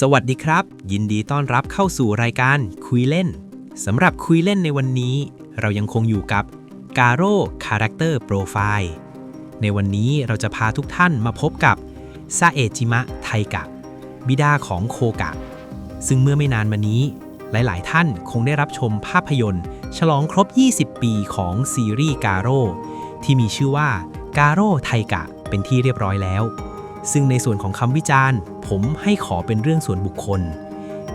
สวัสดีครับ ยินดีต้อนรับเข้าสู่รายการคุยเล่นสำหรับคุยเล่นในวันนี้ เรายังคงอยู่กับกาโร่คาแรคเตอร์โปรไฟล์ในวันนี้เราจะพาทุกท่านมาพบกับซาเอจิมะไทกะ บิดาของโคกะ ซึ่งเมื่อไม่นานมานี้ หลาย ๆ ท่านคงได้รับชมภาพยนตร์ ฉลองครบ 20 ปีของซีรีส์กาโร่ที่มีชื่อว่ากาโร่ไทกะเป็นที่เรียบร้อยแล้ว ซึ่งในส่วนของคำวิจารณ์ ผมให้ขอเป็นเรื่องส่วนบุคคล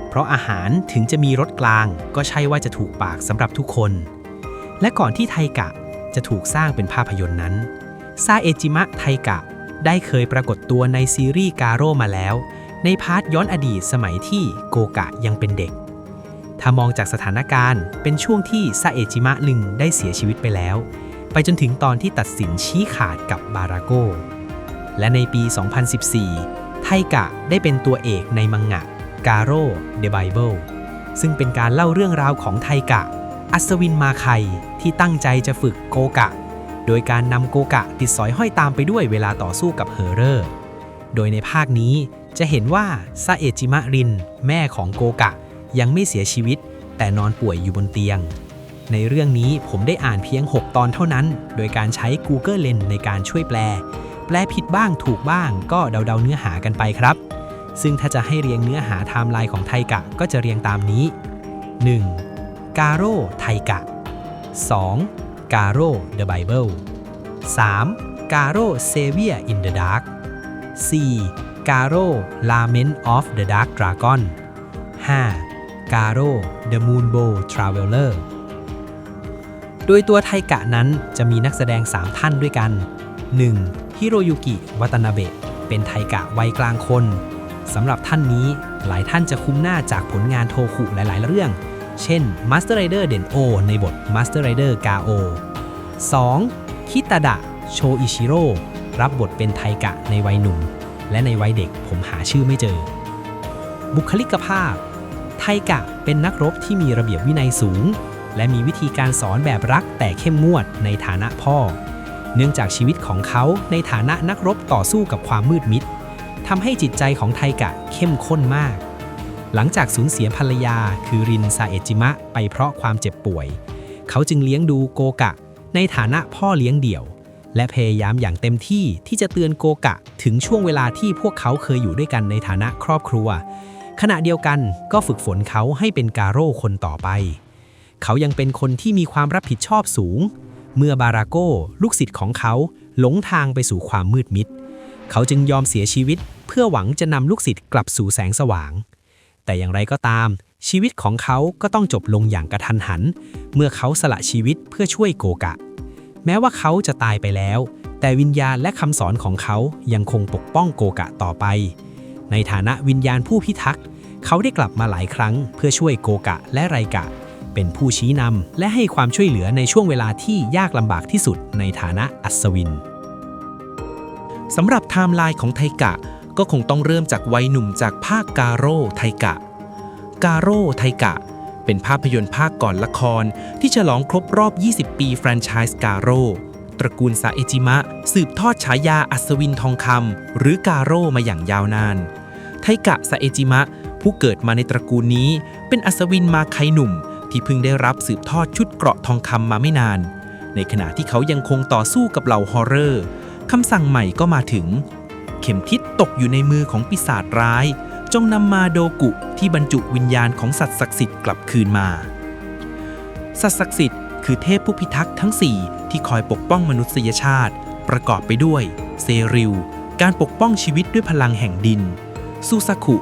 เพราะอาหารถึงจะมีรสกลาง ก็ใช่ว่าจะถูกปากสำหรับทุกคน และก่อนที่ไทกะจะถูกสร้างเป็นภาพยนตร์นั้นซาเอจิมะไทกะได้เคยปรากฏตัวในซีรีส์กาโร่มาแล้ว ในพาร์ทย้อนอดีตสมัยที่โกกะยังเป็นเด็ก ถ้ามองจากสถานการณ์เป็นช่วงที่ซาเอจิมะลึงได้เสียชีวิตไปแล้ว ไปจนถึงตอนที่ตัดสินชี้ขาดกับบาราโก และในปี 2014 ไทกะได้เป็นตัวเอกในมังงะกาโร่ The Bible ซึ่งเป็นการเล่าเรื่องราวของไทกะ อัศวินมาไคที่ตั้งใจจะฝึกโกกะ โดยการนำโกกะติดสอยห้อยตามไปด้วยเวลาต่อสู้กับเฮอร์เรอร์ โดยในภาคนี้จะเห็นว่าซาเอจิมะริน แม่ของโกกะ ยังไม่เสียชีวิต แต่นอนป่วยอยู่บนเตียง ในเรื่องนี้ผมได้อ่านเพียง 6 ตอนเท่านั้น โดยการใช้ Google Lens ในการช่วยแปล แปลผิดบ้างถูกบ้าง ก็เดาๆเนื้อหากันไปครับ ซึ่งถ้าจะให้เรียงเนื้อหาไทม์ไลน์ของไทกะก็จะเรียงตามนี้ 1. กาโร่ไทกะ 2. กาโร่ The Bible 3. กาโร่ Savior in the Dark 4. กาโร่ Lament of the Dark Dragon 5. กาโร่ The Moonbow Traveler โดยตัวไทกะนั้นจะมีนักแสดง 3 ท่านด้วยกัน 1. ฮิโรยุกิวัตนาเบะเป็นไทกะวัยกลางคนสำหรับท่านนี้หลายท่านจะคุ้มหน้าจากผลงานโทคุหลาย ๆ เรื่อง เช่น Master Rider เดนโอในบท Master Rider กาโอ 2. คิตาดะ โชอิชิโร่รับบทเป็นไทกะในวัยหนุ่ม และในวัยเด็กผมหาชื่อไม่เจอ บุคลิกภาพ ไทกะเป็นนักรบที่มีระเบียบวินัยสูง และมีวิธีการสอนแบบรักแต่เข้มงวดในฐานะพ่อ เนื่องจากชีวิตของเขาในฐานะนักรบต่อสู้กับความมืดมิดทำให้จิตใจของไทกะเข้มข้นมาก หลังจากสูญเสียภรรยาคือรินซาเอจิมะไปเพราะความเจ็บป่วย เขาจึงเลี้ยงดูโกกะ ในฐานะพ่อเลี้ยงเดี่ยว และพยายามอย่างเต็มที่ที่จะเตือนโกกะ ถึงช่วงเวลาที่พวกเขาเคยอยู่ด้วยกันในฐานะครอบครัว ขณะเดียวกันก็ฝึกฝนเขาให้เป็นการโร่คนต่อไป เขายังเป็นคนที่มีความรับผิดชอบสูง เมื่อบาราโก้ลูกศิษย์ของเขาหลงทางไปสู่ความมืดมิด เขาจึงยอมเสียชีวิตเพื่อหวังจะนำลูกศิษย์กลับสู่แสงสว่าง แต่อย่างไรก็ตาม ชีวิตของเขาก็ต้องจบลงอย่างกระทันหัน เมื่อเขาสละชีวิตเพื่อช่วยโกกะ แม้ว่าเขาจะตายไปแล้ว แต่วิญญาณและคำสอนของเขายังคงปกป้องโกกะต่อไป ในฐานะวิญญาณผู้พิทักษ์ เขาได้กลับมาหลายครั้งเพื่อช่วยโกกะและไรกะ เป็นผู้ชี้นำและให้ความช่วยเหลือในช่วงเวลาที่ยากลำบากที่สุดในฐานะอัศวินสำหรับไทม์ไลน์ของไทกะ ก็คงต้องเริ่มจากวัยหนุ่มจากภาคกาโร่ไทกะ กาโร่ไทกะ เป็นภาพยนตร์ภาคก่อนละคร ที่ฉลองครบรอบ 20 ปีแฟรนไชส์กาโร่ตระกูลซาเอจิมะ สืบทอดฉายาอัศวินทองคำหรือกาโร่มาอย่างยาวนาน ไทกะซาเอจิมะ ผู้เกิดมาในตระกูลนี้ เป็นอัศวินมาไคหนุ่ม ที่เพิ่งได้รับสืบทอดชุดเกราะทองคำมาไม่นาน ในขณะที่เขายังคงต่อสู้กับเหล่าฮอร์เรอร์คำสั่งใหม่ก็มาถึง เข็มทิศตกอยู่ในมือของปีศาจร้าย จงนำมาโดกุที่บรรจุวิญญาณของสัตว์ศักดิ์สิทธิ์กลับคืนมา สัตว์ศักดิ์สิทธิ์คือเทพผู้พิทักษ์ทั้ง 4 ที่คอยปกป้องมนุษยชาติ ประกอบไปด้วย เซริล การปกป้องชีวิตด้วยพลังแห่งดินซูซาคุ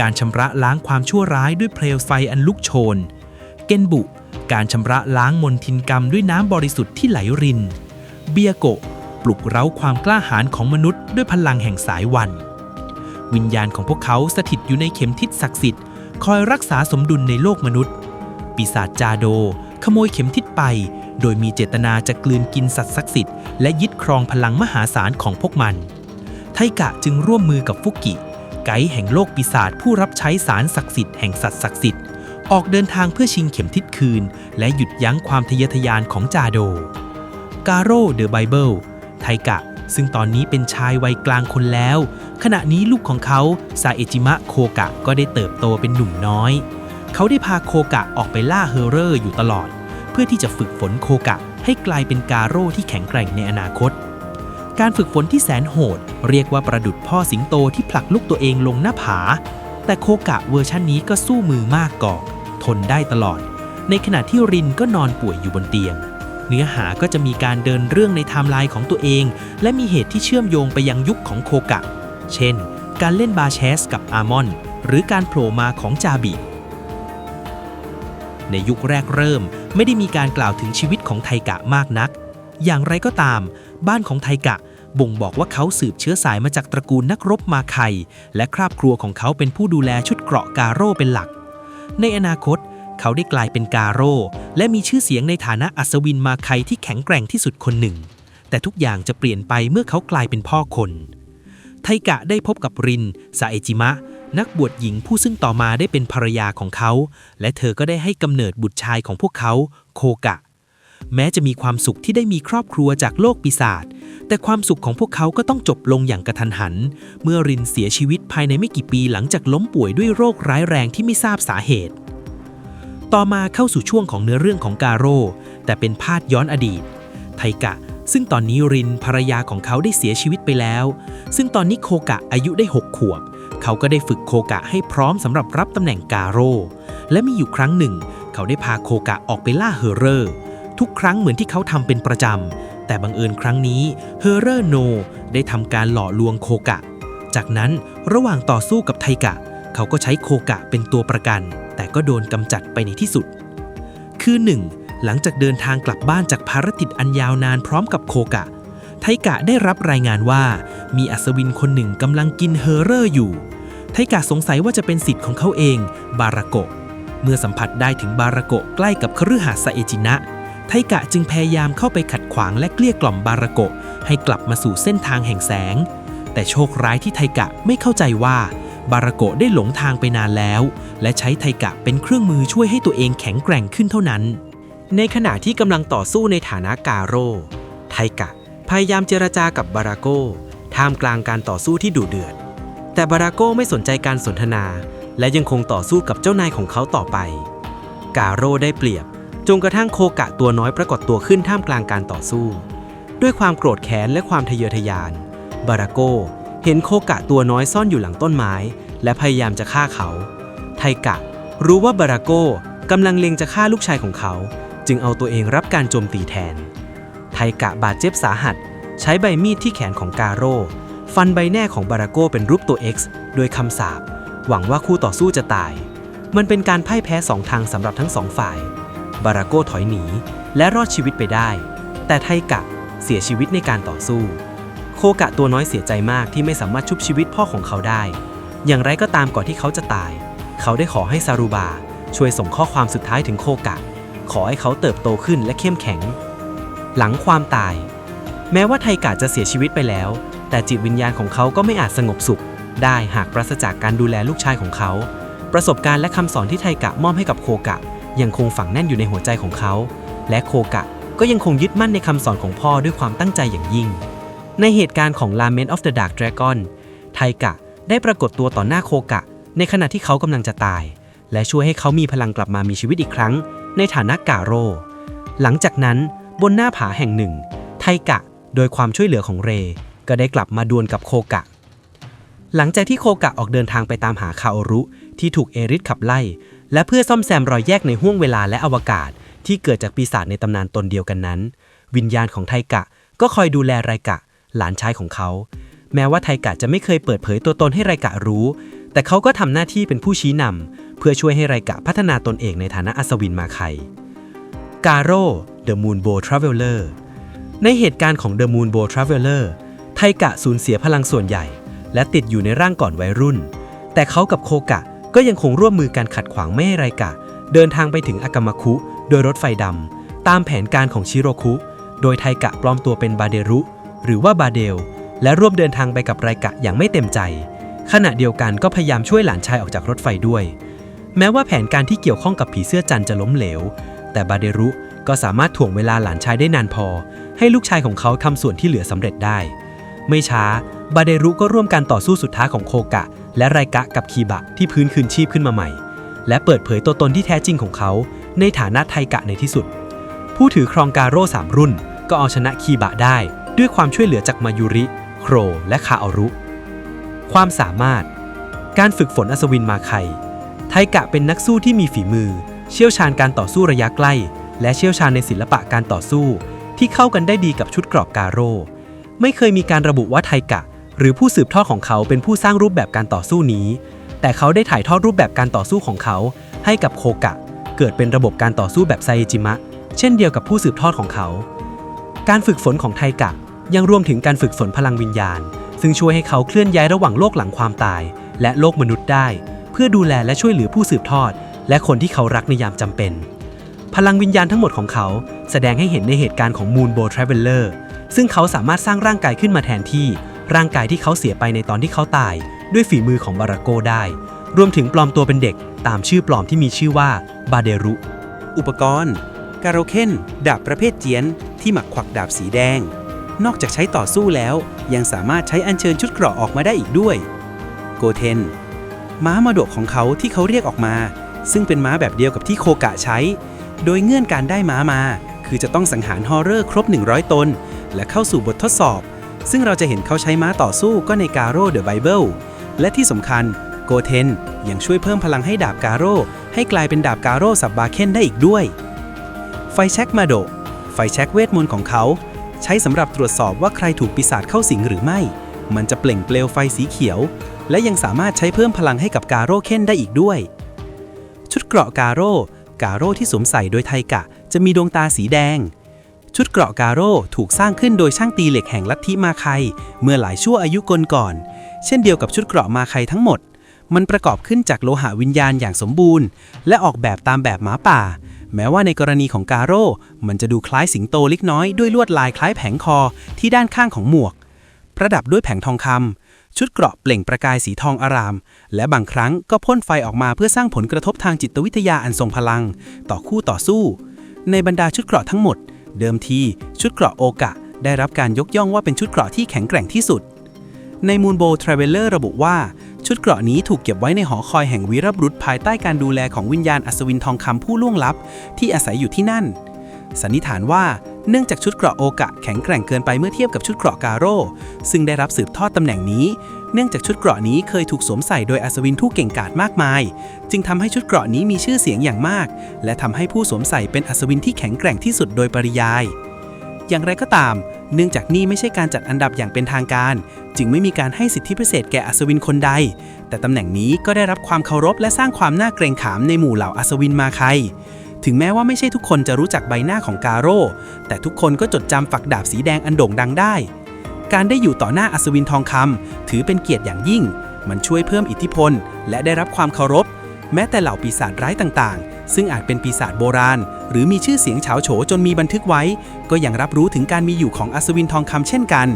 การชำระล้างความชั่วร้ายด้วยเปลวไฟอันลุกโชน เกนบุ การชำระล้างมนทินกรรมด้วยน้ำบริสุทธิ์ที่ไหลริน เบียโกะ ปลุกเร้าความกล้าหาญของมนุษย์ด้วยพลังแห่งสายวัน วิญญาณของพวกเขาสถิตอยู่ในเข็มทิศศักดิ์สิทธิ์ คอยรักษาสมดุลในโลกมนุษย์ ปีศาจจาโด ขโมยเข็มทิศไป โดยมีเจตนาจะกลืนกินสัตว์ศักดิ์สิทธิ์และยึดครองพลังมหาศาลของพวกมัน ไทกะจึงร่วมมือกับฟุกิ ไกด์แห่งโลกปีศาจผู้รับใช้สารศักดิ์สิทธิ์แห่งสัตว์ศักดิ์สิทธิ์ ออกเดินทางเพื่อชิงเข็มทิศคืน และหยุดยั้งความทะเยอทะยานของจาโด กาโร่เดอะไบเบิล ไทกะ ซึ่งตอนนี้เป็นชายวัยกลางคนแล้ว ขณะนี้ลูกของเขาซาเอจิมะโคกะก็ได้เติบโตเป็นหนุ่มน้อย เขาได้พาโคกะออกไปล่าเฮอร์เรอร์อยู่ตลอด เพื่อที่จะฝึกฝนโคกะให้กลายเป็นกาโร่ที่แข็งแกร่งในอนาคต การฝึกฝนที่แสนโหด เรียกว่าประดุดพ่อสิงโตที่ผลักลูกตัวเองลงหน้าผา แต่โคกะเวอร์ชันนี้ก็สู้มือมากกอก ทนได้ตลอด ในขณะที่รินก็นอนป่วยอยู่บนเตียง เนื้อหาก็จะมีการเดินเรื่องในไทม์ไลน์ของตัวเอง และมีเหตุที่เชื่อมโยงไปยังยุคของโคกะ เช่น การเล่นบาเชสกับอาร์มอน หรือการโผล่มาของจาบิในยุคแรกเริ่มไม่ได้มีการกล่าวถึงชีวิตของไทกะมากนัก อย่างไรก็ตาม บ้านของไทกะบ่งบอกว่าเขาสืบเชื้อสายมาจากตระกูลนักรบมาไคและครอบครัวของเขาเป็นผู้ดูแลชุดเกราะกาโร่เป็นหลัก ในอนาคต เขาได้กลายเป็นกาโร่ และมีชื่อเสียงในฐานะอัศวินมาไคที่แข็งแกร่งที่สุดคนหนึ่ง แต่ทุกอย่างจะเปลี่ยนไปเมื่อเขากลายเป็นพ่อคน ไทกะได้พบกับรินซาเอจิมะ นักบวชหญิงผู้ซึ่งต่อมาได้เป็นภรรยาของเขา และเธอก็ได้ให้กำเนิดบุตรชายของพวกเขา โคกะ แม้จะมีความสุขที่ได้มีครอบครัวจากโลกปีศาจ แต่ความสุขของพวกเขาก็ต้องจบลงอย่างกระทันหัน เมื่อรินเสียชีวิตภายในไม่กี่ปีหลังจากล้มป่วยด้วยโรคร้ายแรงที่ไม่ทราบสาเหตุ ต่อมาเข้าสู่ช่วงของเนื้อเรื่องของกาโร่แต่เป็นพาดย้อนอดีต ไทกะ ซึ่งตอนนี้รินภรรยาของเขาได้เสียชีวิตไปแล้ว ซึ่งตอนนี้โคกะอายุได้ 6 ขวบ เขาก็ได้ฝึกโคกะให้พร้อมสำหรับรับตำแหน่งกาโร่และมีอยู่ครั้งหนึ่ง เขาได้พาโคกะออกไปล่าเฮอร์เรอร์ ทุกครั้งเหมือนที่เขาทำเป็นประจำ แต่บังเอิญครั้งนี้เฮอร์เรอร์โนได้ทำการหล่อลวงโคกะ จากนั้นระหว่างต่อสู้กับไทกะ เขาก็ใช้โคกะเป็นตัวประกัน แต่ก็โดนกำจัดไปในที่สุด คือหนึ่งหลังจากเดินทางกลับบ้านจากภารกิจอันยาวนานพร้อมกับโคกะ ไทกะได้รับรายงานว่า มีอัศวินคนหนึ่งกำลังกินเฮอร์เรอร์อยู่ ไทกะสงสัยว่าจะเป็นสิทธิ์ของเขาเอง บาราโกะ เมื่อสัมผัสได้ถึงบาราโกะใกล้กับคฤหาสน์ซาเอจินะ ไทกะจึงพยายามเข้าไปขัดขวางและเกลี้ยกล่อมบาราโกะให้กลับมาสู่เส้นทางแห่งแสง แต่โชคร้ายที่ไทกะไม่เข้าใจว่าบาราโกะได้หลงทางไปนานแล้ว และใช้ไทกะเป็นเครื่องมือช่วยให้ตัวเองแข็งแกร่งขึ้นเท่านั้น ในขณะที่กำลังต่อสู้ในฐานะกาโร่ไทกะพยายามเจรจากับบาราโกท่ามกลางการต่อสู้ที่ดุเดือด แต่บาราโกไม่สนใจการสนทนา และยังคงต่อสู้กับเจ้านายของเขาต่อไป กาโร่ได้เปรียบ จนกระทั่งโคกะตัวน้อยปรากฏตัวขึ้นท่ามกลางการต่อสู้ ด้วยความโกรธแค้นและความทะเยอทะยาน บาราโกเห็นโคกะตัวน้อยซ่อนอยู่หลังต้นไม้ และพยายามจะฆ่าเขา ไทกะ รู้ว่าบาราโกกำลังเล็งจะฆ่าลูกชายของเขา จึงเอาตัวเองรับการโจมตีแทน ไทกะบาดเจ็บสาหัส ใช้ใบมีดที่แขนของกาโร่ฟันใบแน่ของบาราโกเป็นรูปตัว X โดยคำสาปหวังว่าคู่ต่อสู้จะตาย มันเป็นการพ่ายแพ้สองทางสำหรับทั้งสองฝ่าย บาราโกถอยหนี และรอดชีวิตไปได้ แต่ไทกะเสียชีวิตในการต่อสู้ โคกะตัวน้อยเสียใจมากที่ไม่สามารถชุบชีวิตพ่อของเขาได้ อย่างไรก็ตามก่อนที่เขาจะตาย เขาได้ขอให้ซารุบาช่วยส่งข้อความสุดท้ายถึงโคกะ ขอให้เขาเติบโตขึ้นและเข้มแข็ง หลังความตาย แม้ว่าไทกะจะเสียชีวิตไปแล้ว แต่จิตวิญญาณของเขาก็ไม่อาจสงบสุข ได้หากปราศจากการดูแลลูกชายของเขา ประสบการณ์และคำสอนที่ไทกะมอบให้กับโคกะ ยังคงฝังแน่นอยู่ในหัวใจของเขา และโคกะก็ยังคงยึดมั่นในคำสอนของพ่อด้วยความตั้งใจอย่างยิ่ง ในเหตุการณ์ของ Lament of the Dark Dragon ไทกะได้ปรากฏตัวต่อหน้าโคกะ ในขณะที่เขากำลังจะตาย และช่วยให้เขามีพลังกลับมามีชีวิตอีกครั้ง ในฐานะกาโร่หลังจากนั้นบนหน้าผาแห่งหนึ่ง ไทกะโดยความช่วยเหลือของเร ก็ได้กลับมาดวลกับโคกะ หลังจากที่โคกะออกเดินทางไปตามหาคาโอรุที่ถูกเอริสขับไล่ และเพื่อซ่อมแซมรอยแยกในห้วงเวลาและอวกาศ ที่เกิดจากปีศาจในตำนานตนเดียวกันนั้น วิญญาณของไทกะก็คอยดูแลไรกะ หลานชายของเขา แม้ว่าไทกะจะไม่เคยเปิดเผยตัวตนให้ไรกะรู้ แต่เขาก็ทำหน้าที่เป็นผู้ชี้นำเพื่อช่วยให้ไรกะพัฒนาตนเองในฐานะอัศวินมาไคกาโร่ The Moonbow Traveler ในเหตุการณ์ของ The Moonbow Traveler ไทกะสูญเสียพลังส่วนใหญ่ และติดอยู่ในร่างก่อนวัยรุ่น แต่เขากับโคกะ ก็ยังคงร่วมมือกันขัดขวางไม่ให้ไรกะ เดินทางไปถึงอากามาคุ โดยรถไฟดำ ตามแผนการของชิโรคุ โดยไทกะปลอมตัวเป็นบาเดรุ หรือว่าบาเดล และร่วมเดินทางไปกับไรกะอย่างไม่เต็มใจ ขณะเดียวกันก็พยายามช่วยหลานชายออกจากรถไฟด้วย แม้ว่าแผนการที่เกี่ยวข้องกับผีเสื้อจันจะล้มเหลว แต่บาเดรุก็สามารถถ่วงเวลาหลานชายได้นานพอ ให้ลูกชายของเขาทำส่วนที่เหลือสำเร็จได้ ไม่ช้า บาเดรุก็ร่วมการต่อสู้สุดท้ายของโคกะ และไรกะกับคีบะที่พื้นคืนชีพขึ้นมาใหม่ และเปิดเผยตัวตนที่แท้จริงของเขา ในฐานะไทกะในที่สุด ผู้ถือครองการโร่สามรุ่น ก็เอาชนะคีบะได้ ด้วยความช่วยเหลือจากมายุริ โคร และคาอารุ ความสามารถ การฝึกฝนอัศวินมาไคไทกะเป็นนักสู้ที่มีฝีมือ เชี่ยวชาญการต่อสู้ระยะใกล้ และเชี่ยวชาญในศิลปะการต่อสู้ ที่เข้ากันได้ดีกับชุดกรอบการโร่ ไม่เคยมีการระบุว่าไทกะ หรือผู้สืบทอดของเขาเป็นผู้สร้างรูปแบบการต่อสู้นี้ แต่เขาได้ถ่ายทอดรูปแบบการต่อสู้ของเขา ให้กับโคกะ เกิดเป็นระบบการต่อสู้แบบไซจิมะ เช่นเดียวกับผู้สืบทอดของเขา การฝึกฝนของไทกะ ยังรวมถึงการฝึกฝนพลังวิญญาณ ซึ่งช่วยให้เขาเคลื่อนย้ายระหว่างโลกหลังความตาย และโลกมนุษย์ได้ เพื่อดูแลและช่วยเหลือผู้สืบทอด และคนที่เขารักในยามจำเป็น พลังวิญญาณทั้งหมดของเขา แสดงให้เห็นในเหตุการณ์ของ Moonbow Traveler ซึ่งเขาสามารถสร้างร่างกายขึ้นมาแทนที่ ร่างกายที่เขาเสียไปในตอนที่เขาตาย ด้วยฝีมือของบาราโกได้ รวมถึงปลอมตัวเป็นเด็กตามชื่อปลอมที่มีชื่อว่าบาเดรุ อุปกรณ์ การโรเคนดาบประเภทเจียน ที่หมักขวักดาบสีแดง นอกจากใช้ต่อสู้แล้ว ยังสามารถใช้อัญเชิญชุดเกราะออกมาได้อีกด้วย โกเทน ม้ามาดกของเขาที่เขาเรียกออกมา ซึ่งเป็นม้าแบบเดียวกับที่โคกะใช้ โดยเงื่อนการได้ม้ามา คือจะต้องสังหารฮอร์เรอร์ครบ 100 ตน และเข้าสู่บททดสอบ ซึ่งเราจะเห็นเขาใช้ม้าต่อสู้ก็ในกาโร่เดอะไบเบิลและที่สำคัญโกเทนยังช่วยเพิ่มพลังให้ดาบกาโร่ให้กลายเป็นดาบกาโร่สับบาเคนได้อีกด้วย ไฟแช็กมาโดไฟแช็กเวทมนต์ของเขา ใช้สำหรับตรวจสอบว่าใครถูกปีศาจเข้าสิงหรือไม่ มันจะเปล่งเปลวไฟสีเขียว และยังสามารถใช้เพิ่มพลังให้กับกาโร่เคนได้อีกด้วย ชุดเกราะกาโร่กาโร่ที่สวมใส่โดยไทกะ จะมีดวงตาสีแดง ชุดเกราะกาโร่ถูกสร้างขึ้นโดยช่างตีเหล็กแห่งลัทธิมาไคเมื่อหลายชั่วอายุกลก่อน เช่นเดียวกับชุดเกราะมาไคทั้งหมด มันประกอบขึ้นจากโลหะวิญญาณอย่างสมบูรณ์ และออกแบบตามแบบหมาป่า แม้ว่าในกรณีของกาโร่มันจะดูคล้ายสิงโตเล็กน้อยด้วยลวดลายคล้ายแผงคอที่ด้านข้างของหมวก ประดับด้วยแผงทองคำชุดเกราะเปล่งประกายสีทองอาราม และบางครั้งก็พ่นไฟออกมาเพื่อสร้างผลกระทบทางจิตวิทยาอันทรงพลัง ต่อคู่ต่อสู้ ในบรรดาชุดเกราะทั้งหมด เดิมทีชุดเกราะโอกะ ได้รับการยกย่องว่าเป็นชุดเกราะที่แข็งแกร่งที่สุด ใน Moonbow Traveler ระบุว่า ชุดเกราะนี้ถูกเก็บไว้ในหอคอยแห่งวีรบุรุษภายใต้การดูแลของวิญญาณอัศวินทองคำผู้ล่วงลับ ที่อาศัยอยู่ที่นั่น สันนิษฐานว่าเนื่องจากชุดเกราะโอกะแข็งแกร่งเกินไปเมื่อเทียบกับชุดเกราะกาโร่ซึ่งได้รับสืบทอดตำแหน่งนี้ เนื่องจากชุดเกราะนี้เคยถูกสวมใส่โดยอัศวินผู้เก่งกาจมากมาย จึงทำให้ชุดเกราะนี้มีชื่อเสียงอย่างมาก และทำให้ผู้สวมใส่เป็นอัศวินที่แข็งแกร่งที่สุดโดยปริยาย อย่างไรก็ตาม เนื่องจากนี่ไม่ใช่การจัดอันดับอย่างเป็นทางการ จึงไม่มีการให้สิทธิพิเศษแก่อัศวินคนใด แต่ตำแหน่งนี้ก็ได้รับความเคารพและสร้างความน่าเกรงขามในหมู่เหล่าอัศวินมาไครถึงแม้ว่าไม่ใช่ทุกคนจะรู้จักใบหน้าของกาโร่ แต่ทุกคนก็จดจำฝักดาบสีแดงอันโด่งดังได้ การได้อยู่ต่อหน้าอัศวินทองคำถือเป็นเกียรติอย่างยิ่ง มันช่วยเพิ่มอิทธิพล และได้รับความเคารพ แม้แต่เหล่าปีศาจร้ายต่างๆ ซึ่งอาจเป็นปีศาจโบราณ หรือมีชื่อเสียงเฉาโฉจนมีบันทึกไว้ ก็ยังรับรู้ถึงการมีอยู่ของอัศวินทองคำเช่นกัน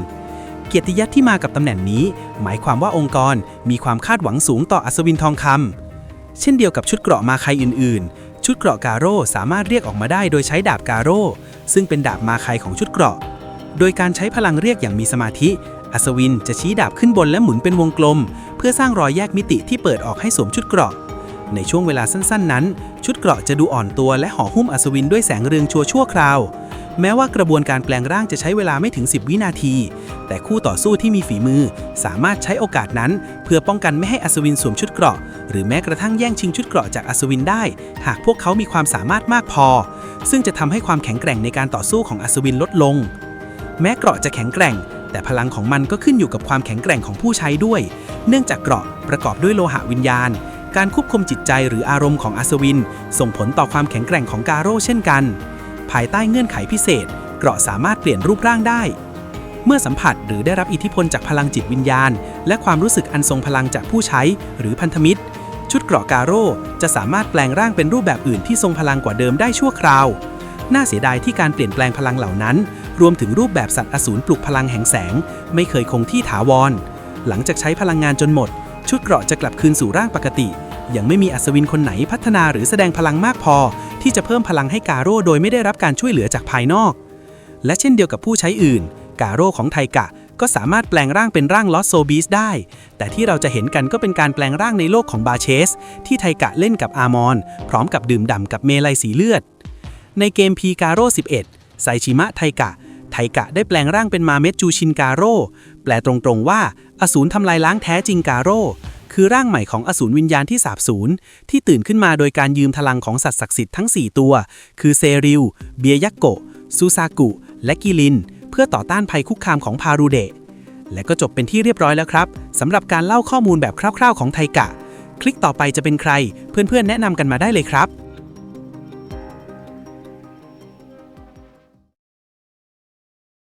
เกียรติยศที่มากับตำแหน่งนี้ หมายความว่าองค์กรมีความคาดหวังสูงต่ออัศวินทองคำเช่นเดียวกับชุดเกราะมาไครอื่นๆ ชุดเกราะกาโร่สามารถเรียกออกมาได้โดยใช้ดาบกาโร่ซึ่งเป็นดาบมาไครของชุดเกราะ โดยการใช้พลังเรียกอย่างมีสมาธิ อัศวินจะชี้ดาบขึ้นบนและหมุนเป็นวงกลม เพื่อสร้างรอยแยกมิติที่เปิดออกให้สวมชุดเกราะ ในช่วงเวลาสั้นๆ นั้น ชุดเกราะจะดูอ่อนตัวและห่อหุ้มอัศวินด้วยแสงเรืองชัวชั่วคราว แม้ว่ากระบวนการแปลงร่างจะใช้เวลาไม่ถึง 10 วินาที แต่คู่ต่อสู้ที่มีฝีมือ สามารถใช้โอกาสนั้น เพื่อป้องกันไม่ให้อัศวินสวมชุดเกราะ หรือแม้กระทั่งแย่งชิงชุดเกราะจากอัศวินได้ หากพวกเขามีความสามารถมากพอ ซึ่งจะทำให้ความแข็งแกร่งในการต่อสู้ของอัศวินลดลง แม้เกราะจะแข็งแกร่ง แต่พลังของมันก็ขึ้นอยู่กับความแข็งแกร่งของผู้ใช้ด้วย เนื่องจากเกราะประกอบด้วยโลหะวิญญาณ การควบคุมจิตใจหรืออารมณ์ของอัศวิน ส่งผลต่อความแข็งแกร่งของกาโร่เช่นกัน ภายใต้เงื่อนไขพิเศษ เกราะสามารถเปลี่ยนรูปร่างได้ เมื่อสัมผัสหรือได้รับอิทธิพลจากพลังจิตวิญญาณ และความรู้สึกอันทรงพลังจากผู้ใช้หรือพันธมิตร ชุดเกราะกาโร่จะสามารถแปลงร่างเป็นรูปแบบอื่นที่ทรงพลังกว่าเดิมได้ชั่วคราวน่าเสียดายที่การเปลี่ยนแปลงพลังเหล่านั้น รวมถึงรูปแบบสัตว์อสูรปลุกพลังแห่งแสง ไม่เคยคงที่ถาวร หลังจากใช้พลังงานจนหมด ชุดเกราะจะกลับคืนสู่ร่างปกติ ยังไม่มีอัศวินคนไหนพัฒนาหรือแสดงพลังมากพอ ที่จะเพิ่มพลังให้กาโร่โดยไม่ได้รับการช่วยเหลือจากภายนอก และเช่นเดียวกับผู้ใช้อื่น กาโร่ของไทกะก็สามารถแปลงร่างเป็นร่างลอสโซบีสได้ แต่ที่เราจะเห็นกันก็เป็นการแปลงร่างในโลกของบาเชส ที่ไทกะเล่นกับอาร์มอน พร้อมกับดื่มด่ำกับเมลัยสีเลือด ในเกมพีการโร่11ไซชิมะไทกะ ไทกะได้แปลงร่างเป็นมาเมจูชินการโร่แปลตรงๆว่า อสูรทำลายล้างแท้จริงการโร่คือร่างใหม่ของอสูรวิญญาณที่สาบสูญที่ตื่นขึ้นมาโดยการยืมพลังของสัตว์ศักดิ์สิทธิ์ทั้ง 4 ตัว คือเซริล เบียยักโกะซูซากุ และกิลิน เพื่อต่อต้านภัยคุกคามของพารูเดะและก็จบเป็นที่เรียบร้อยแล้วครับสำหรับการเล่าข้อมูลแบบคร่าวๆ ของไทกะ คลิกต่อไปจะเป็นใคร เพื่อนๆ แนะนำกันมาได้เลยครับ